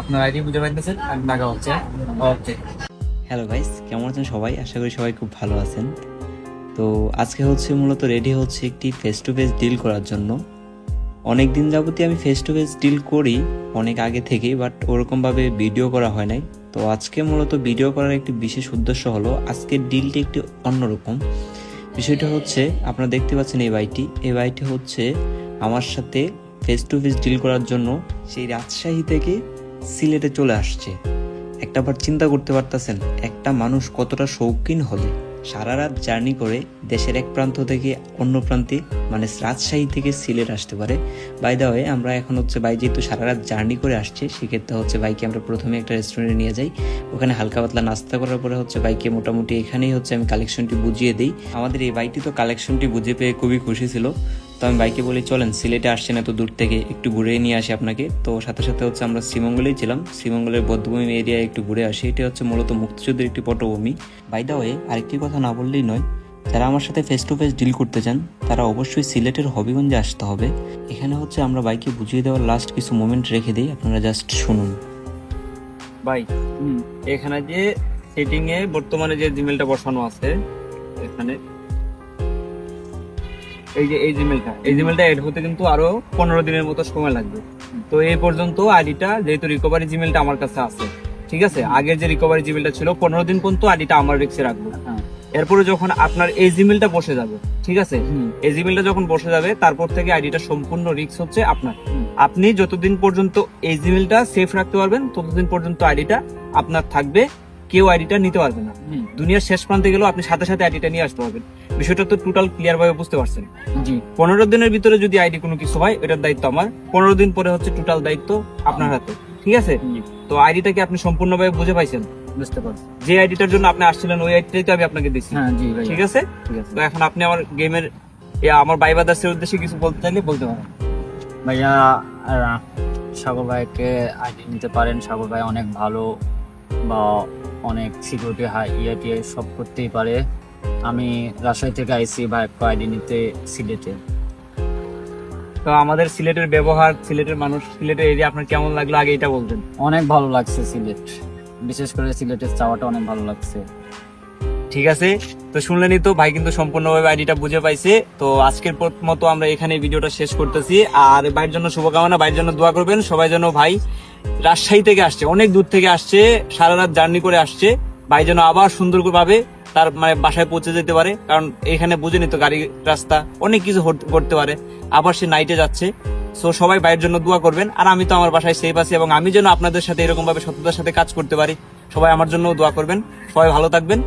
আপনার আইডি বুঝে পাইতেছেন আর টাকা হচ্ছে ওকে হ্যালো গাইস, কেমন আছেন সবাই? আশা করি সবাই খুব ভালো আছেন। তো আজকে হচ্ছে মূলত রেডি হচ্ছে একটি ফেস টু ফেস ডিল করার জন্য। অনেক দিন যাবতীয় আমি ফেস টু ফেস ডিল করি, অনেক আগে থেকেই বাট ওরকমভাবে ভিডিও করা হয় নাই। তো আজকে মূলত ভিডিও করার একটি বিশেষ উদ্দেশ্য হলো, আজকের ডিলটি একটি অন্যরকম। বিষয়টা হচ্ছে, আপনারা দেখতে পাচ্ছেন এই বাইটি এই বাইটি হচ্ছে আমার সাথে ফেস টু ফেস ডিল করার জন্য সেই রাজশাহী থেকে সিলেটে চলে আসছে। একটাবার চিন্তা করতে পারতেছেন, একটা মানুষ কতটা শৌখিন হলে। সারা রাত জার্নি করে দেশের এক প্রান্ত থেকে অন্য প্রান্তে মানে রাজশাহী থেকে সিলেট আসতে পারে। বাই দা ওয়ে আমরা এখন হচ্ছে বাই যেহেতু সারা রাত জার্নি করে আসছে, সেক্ষেত্রে হচ্ছে বাইকে আমরা প্রথমে একটা রেস্টুরেন্টে নিয়ে যাই। ওখানে হালকা পাতলা নাস্তা করার পরে হচ্ছে বাইকে মোটামুটি এখানেই হচ্ছে আমি কালেকশনটি বুঝিয়ে দিই। আমাদের এই বাইকটি তো কালেকশনটি বুঝে পেয়ে খুবই খুশি ছিল। তো আমি বাইকে বলি, চলেন, সিলেটে আসছেন এত দূর থেকে, একটু ঘুরে নিয়ে আসি আপনাকে। তো সাথে সাথে হচ্ছে আমরা শ্রীমঙ্গলেই ছিলাম। শ্রীমঙ্গলের বদ্ধভূমি এরিয়ায় একটু ঘুরে আসি। এটা হচ্ছে মূলত মুক্তিযুদ্ধের একটি পটভূমি। বাই দা ওয়ে আরেকটি কথা না বললেই নয়, যারা আমার সাথে ফেস টু ফেস ডিল করতে চান, তারা অবশ্যই সিলেটের হবিগঞ্জে আসতে হবে। এখানে হচ্ছে আমরা বাইকে বুঝিয়ে দেওয়ার লাস্ট কিছু মোমেন্ট রেখে দিই, আপনারা জাস্ট শুনুন। ভাই এখানে যে সেটিং এ বর্তমানে যে জিমেলটা বসানো আছে, এখানে এই যে এই জিমেলটা এই জিমেলটা এড হতে কিন্তু আরও পনেরো দিনের মতো সময় লাগবে। তো এই পর্যন্ত আইডিটা যেহেতু রিকভারি জিমেলটা আমার কাছে আছে ঠিক আছে? আগের যে রিকভারি জিমেলটা ছিল পনেরো দিন পর্যন্ত আইডিটা আমার রিক্সে রাখব। এরপরে যখন আপনার এই জিমেলটা বসে যাবে ঠিক আছে? এই জিমেলটা যখন বসে যাবে তারপর থেকে আইডিটা সম্পূর্ণ রিক্স হচ্ছে আপনার। আপনি যতদিন পর্যন্ত এই জিমেলটা সেফ রাখতে পারবেন ততদিন পর্যন্ত আইডিটা আপনার থাকবে। কেউ আইডিটা নিতে পারবে না। দুনিয়ার শেষ প্রান্তে গেলেও আপনি সাথে সাথে আইডিটা নিয়ে আসতে পারবেন। বিষয়টা তো টোটাল ক্লিয়ার ভাবে বুঝতে পারছেন। জি। পনেরো দিনের ভিতরে যদি আইডি কোনো কিছু হয় এটার দায়িত্ব আমার। পনেরো দিন পরে হচ্ছে টোটাল দায়িত্ব আপনার হাতে। ঠিক আছে? তো আইডিটা কি আপনি সম্পূর্ণভাবে বুঝে পাইছেন? বুঝতে পারছি। যে আইডিটার জন্য আপনি আসছিলেন ওই আইডিটাই তো আমি আপনাকে দিচ্ছি হ্যাঁ ঠিক আছে? তো এখন আপনি আমার গেমের আমার ভাই বাদার্সের উদ্দেশ্যে কিছু বলতে চাইলে বলতে পারেন। ভাইয়া সাগর ভাইকে আইডি নিতে পারেন। সাগর ভাই অনেক ভালো বা অনেক সিকিউরিটি হাই ইয়ে টিয়ে সব করতেই পারে। আমি রাজশাহী থেকে আইসি ভাই আইডি নিতে সিলেটে। তো আমাদের সিলেটের ব্যবহার সিলেটের মানুষ সিলেটের এরিয়া আপনার কেমন লাগল? আগে এটা বলতেন। অনেক ভালো লাগছে সিলেট। বিশেষ করে সিলেটের চাওয়াটা অনেক ভালো লাগছে। ঠিক আছে তো শুনলেনই তো ভাই কিন্তু সম্পূর্ণভাবে আইডিটা বুঝে পাইছে। তো আজকের পর- মতো আমরা এখানে ভিডিওটা শেষ করতেছি। আর ভাইয়ের জন্য শুভকামনা ভাইয়ের জন্য দোয়া করবেন। সবাই যেন ভাই রাজশাহী থেকে আসছে, অনেক দূর থেকে আসছে, সারা রাত জার্নি করে আসছে ভাই যেন আবার সুন্দর ভাবে তার মানে বাসায় পৌঁছে যেতে পারে, কারণ এখানে বুঝেনি তো গাড়ি রাস্তা, অনেক কিছু করতে পারে, আবার সে নাইটে যাচ্ছে। সো সবাই ভাইয়ের জন্য দোয়া করবেন, আর আমি তো আমার বাসায় সেফ আছি এবং আমি যেন আপনাদের সাথে এরকম ভাবে সততার সাথে কাজ করতে পারি, সবাই আমার জন্য দোয়া করবেন, সবাই ভালো থাকবেন।